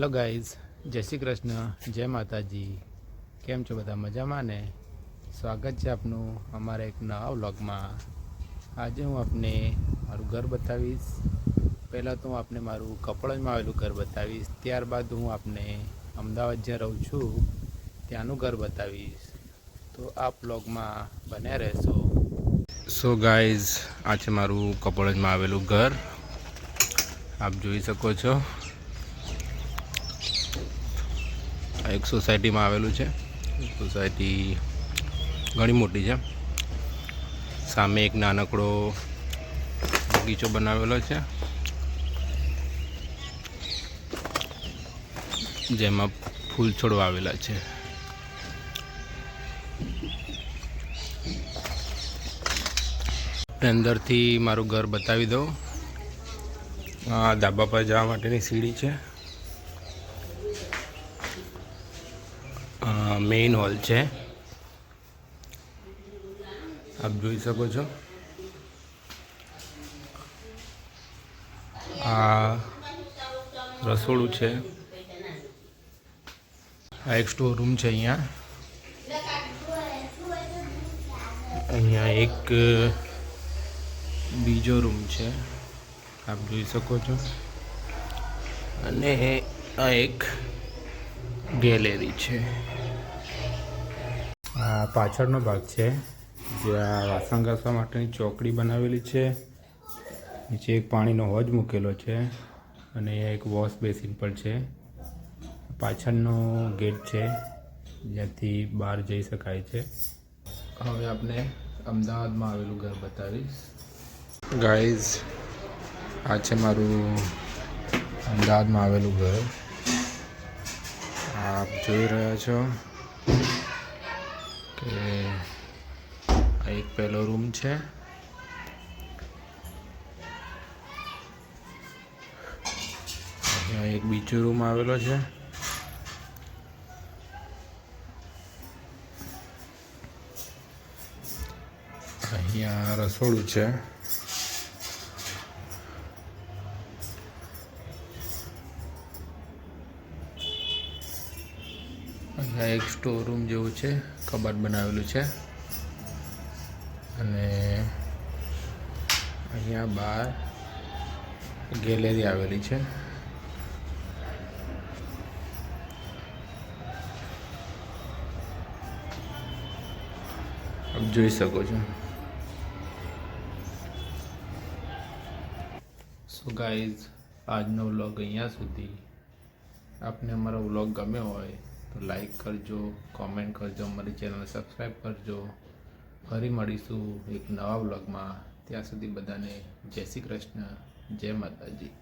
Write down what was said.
Hello guys, જય શ્રી કૃષ્ણ, જય માતાજી. કેમ છો બધા મજામાં ને? સ્વાગત છે આપનું અમારા એક નવા વ્લોગમાં. આજે હું આપને મારું ઘર બતાવીશ. પહેલાં તો હું આપને મારું કપડામાં આવેલું ઘર બતાવીશ. ત્યારબાદ હું આપને અમદાવાદ જ્યાં રહું છું, ત્યાંનું ઘર બતાવીશ. તો આ વ્લોગમાં બન્યા રહેશો. સો ગાઈઝ, આ છે મારું કપડજમાં આવેલું ઘર. આપ જોઈ શકો છો. આ એક સોસાયટીમાં આવેલું છે. સોસાયટી ઘણી મોટી છે. સામે એક નાનકડો બગીચો બનાવેલો છે. જેમાં ફૂલ છોડ વાવેલા છે અંદરથી મારું ઘર બતાવી દઉં. આ ધાબા પર જવા માટેની સીડી છે. મેઇન હોલ છે. આપ જોઈ શકો છો. આ રસોડું છે. આ એક સ્ટોર રૂમ છે અહીંયા. અહીંયા એક, બીજો રૂમ છે. આપ જોઈ શકો છો. અને આ એક ગેલેરી છે. આ પાછળનો ભાગ છે જ્યાં વાસણ ઘસવા માટેની ચોકડી બનાવેલી છે. નીચે એક પાણીનો હોજ મૂકેલો છે અને એક વોશ બેસિન પણ છે. પાછળનો ગેટ છે જ્યાંથી બહાર જઈ શકાય છે. હવે આપણે અમદાવાદમાં આવેલું ઘર બતાવીશ. ગાઈઝ આ છે મારું અમદાવાદમાં આવેલું ઘર. આપ જોઈ રહ્યા છો. કે આ એક પહેલો રૂમ છે. અહીંયા એક બીજો રૂમ આવેલો છે. અહીંયા રસોડું છે. અહીંયા એક સ્ટોર રૂમ જેવું છે, કબાટ બનાવેલું છે. અને અહીંયા બહાર ગેલેરી આવેલી છે. આપ જોઈ શકો છો. સો ગાઈઝ આજનો વ્લોગ અહીંયા સુધી. આપને અમારો વ્લોગ ગમ્યો હોય તો લાઈક કરજો કોમેન્ટ કરજો, અમારી ચેનલ સબસ્ક્રાઈબ કરજો. ફરી મળીશું એક નવા બ્લોગમાં ત્યાં સુધી બધાને જય શ્રી કૃષ્ણ, જય માતાજી.